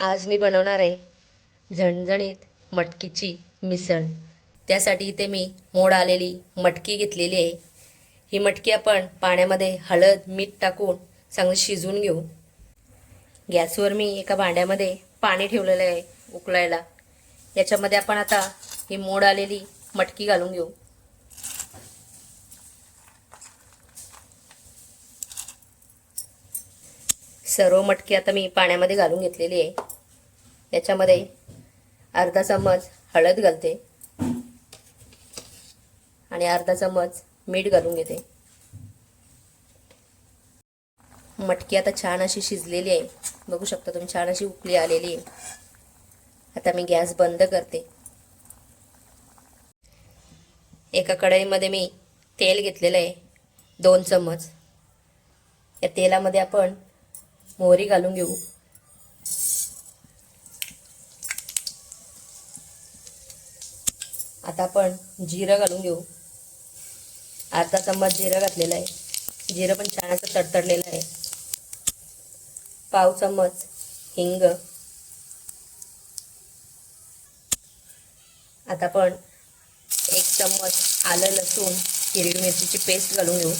आज मी बनवणार आहे झणझणीत मटकीची मिसळ. त्यासाठी इथे मी मोड आलेली मटकी घेतलेली आहे. ही मटकी आपण पाण्यामध्ये हळद मीठ टाकून चांगली शिजवून घेऊ. गॅसवर मी एका भांड्यामध्ये पाणी ठेवलेलं आहे उकळायला. याच्यामध्ये आपण आता ही मोड आलेली मटकी घालून घेऊ. सर्व मटकी आता मी पाण्यामध्ये घालून घेतलेली आहे. याच्यामध्ये अर्धा चम्मच हळद घालते. आणि अर्धा चम्मच मीठ घालून घेते. मटकी आता छान अशी शिजलेली आहे. बघू शकता तुम्ही छान अशी उकळी आलेली आहे. आता मी गॅस बंद करते. एका कढईमध्ये मी तेल घेतलेलं आहे दोन चम्मच. या तेलामध्ये आपण मोहरी घालून घेऊ. आता आपण जिरं घालून घेऊ. अर्धा चम्मच जिरं घातलेलं आहे. जिरं पण छान असं तडतडलेलं आहे. पाव चम्मच हिंग. आता आपण एक चम्मच आलं लसूण हिरवी मिरचीची पेस्ट घालून घेऊ.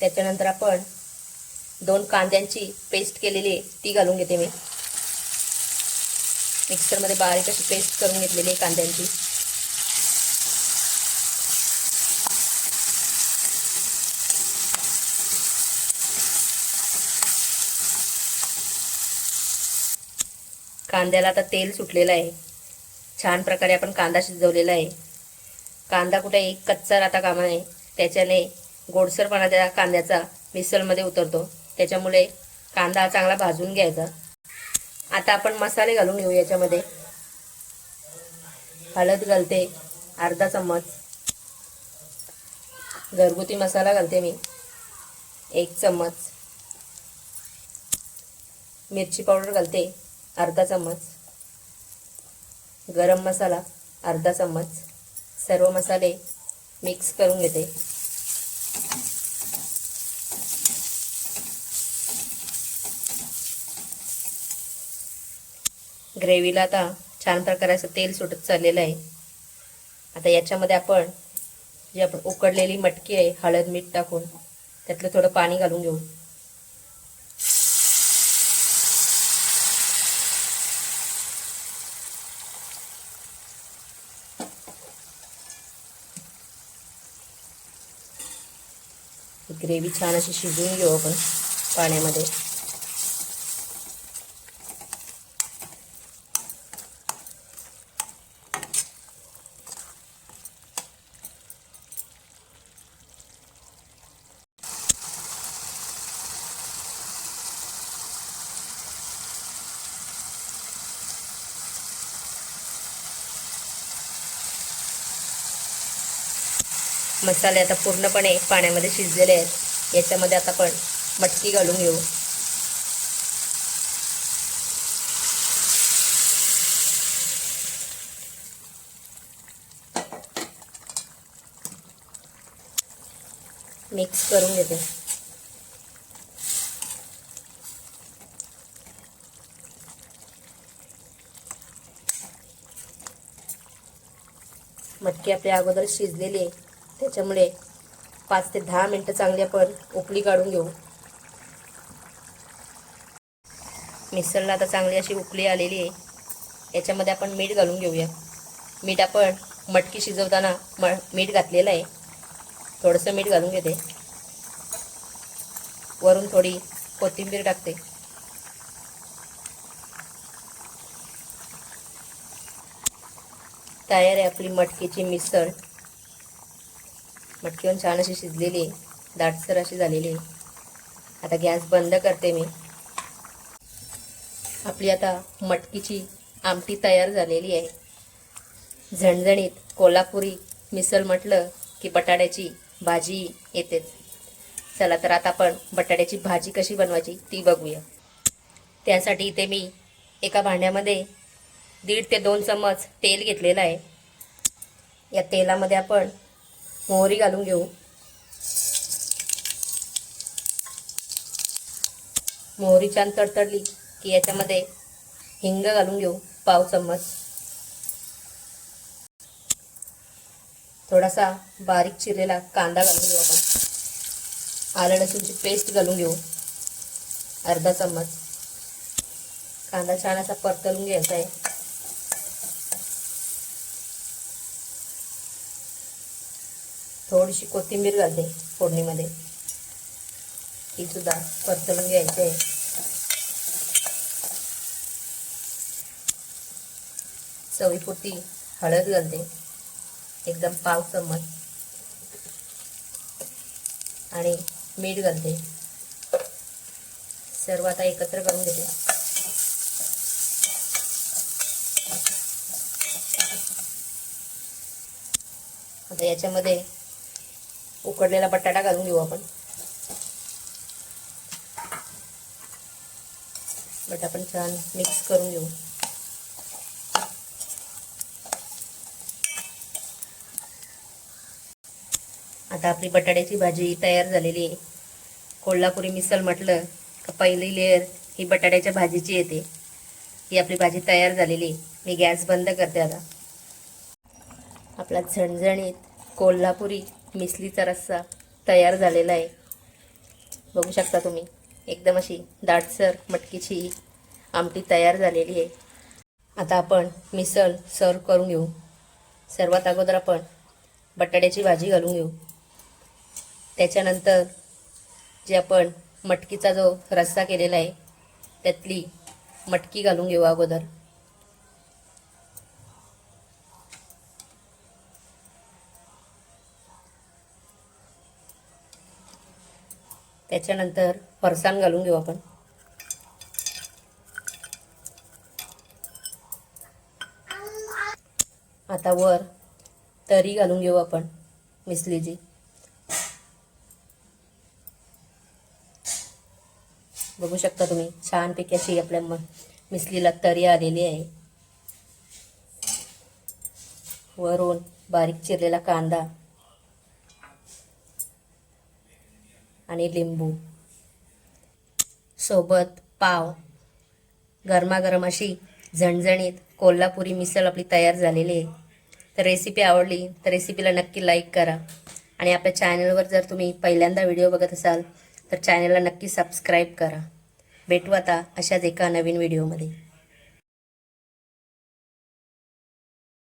त्याच्यानंतर आपण दोन कांद्यांची पेस्ट केलेली आहे ती घालून घेते मी. मिक्सरमध्ये बारीक अशी पेस्ट करून घेतलेली आहे कांद्यांची. कांद्याला आता तेल सुटलेलं आहे. छान प्रकारे आपण कांदा शिजवलेला आहे. कांदा कुठेही कच्चा राहता कामा नये. त्याच्याने गोडसरपणा त्या कांद्याचा मिसळमध्ये उतरतो. त्याच्यामुळे कांदा चांगला भाजून घ्यायचा. आता आपण मसाले घालून घेऊ याच्यामध्ये. हळद घालते अर्धा चम्मच. घरगुती मसाला घालते मी एक चम्मच. मिरची पावडर घालते अर्धा चम्मच. गरम मसाला अर्धा चम्मच. सर्व मसाले मिक्स करून घेते. ग्रेव्हीला आता छान प्रकारे असं तेल सुटत चाललेलं आहे. आता याच्यामध्ये आपण जी आपण उकडलेली मटकी आहे हळद मीठ टाकून त्यातलं थोडं पाणी घालून घेऊ. ग्रेव्ही छान अशी शिजवून घेऊ आपण पाण्यामध्ये. मसाले आता पूर्णपणे पाण्यामध्ये शिजलेले आहेत. याच्यामध्ये आता आपण मटकी घालून घेऊ. मिक्स करून घेते. मटकी आपल्या अगोदर शिजलेली आहे. त्याच्यामुळे पाच ते दहा मिनटं चांगली आपण उकळी काढून घेऊ. मिसळला आता चांगली अशी उकळी आलेली आहे. याच्यामध्ये आपण मीठ घालून घेऊया. मीठ आपण मटकी शिजवताना म मीठ घातलेलं आहे. थोडंसं मीठ घालून घेते. वरून थोडी कोथिंबीर टाकते. तयार आहे आपली मटकीची मिसळ. मटकी छान अशी शिजलेली आहे दाटसर अशी झालेली. आहे आता गॅस बंद करते मी. आपली आता मटकीची आमटी तयार झालेली आहे. झणझणीत कोल्हापुरी मिसळ म्हटलं की बटाट्याची भाजी येतेच. चला तर आता आपण बटाट्याची भाजी कशी बनवायची ती बघूया. त्यासाठी इथे मी एका भांड्यामध्ये दीड ते दोन चम्मच तेल घेतलेलं आहे. या तेलामध्ये आपण मोहरी घालून घेऊ. मोहरी छान तडतडली की याच्यामध्ये हिंग घालून घेऊ पाव चम्मच. थोडासा बारीक चिरलेला कांदा घालून घेऊ आपण. आलं लसूणची पेस्ट घालून घेऊ. अर्धा चम्मच. कांदा छान असा परतलून घ्यायचा आहे. थोडीशी कोथिंबीर घालते फोडणीमध्ये. ती सुद्धा परतलून घ्यायची आहे. चवीपुरती हळद घालते. एकदम पाव चम्मच. आणि मीठ घालते. सर्व आता एकत्र करून घेते आता याच्यामध्ये उकडलेला बटाटा घालून घेऊ आपण. बट आपण छान मिक्स करून घेऊ. आता आपली बटाट्याची भाजी तयार झालेली आहे. कोल्हापुरी मिसल म्हटलं का पहिली लेअर ही बटाट्याच्या भाजीची येते. ही आपली भाजी तयार झालेली आहे. मी गॅस बंद करते आता. आपला झणझणीत कोल्हापुरी मिसलीचा रस्सा तयार झालेला आहे. बघू शकता तुम्ही. एकदम अशी दाटसर मटकीची आमटी तयार झालेली आहे. आता आपण मिसळ सर्व करून घेऊ. सर्वात अगोदर आपण बटाट्याची भाजी घालून घेऊ. त्याच्यानंतर जे आपण मटकीचा जो रस्सा केलेला आहे त्यातली मटकी घालून घेऊ अगोदर. त्याच्यानंतर फरसाण घालून घेऊ आपण. आता वर तरी घालून घेऊ आपण मिसलीची. बघू शकता तुम्ही छानपैकी अशी आपल्या म मिसलीला तरी आलेली आहे. वरून बारीक चिरलेला कांदा आणि लिंबू. सोबत पाव. गरमागरम अशी झणझणीत कोल्हापुरी मिसळ आपली तयार झालेली आहे. तर रेसिपी आवडली तर रेसिपीला नक्की लाईक करा. आणि आपल्या चॅनलवर जर तुम्ही पहिल्यांदा व्हिडिओ बघत असाल तर चॅनलला नक्की सबस्क्राईब करा. भेटू आता अशाच एका नवीन व्हिडिओमध्ये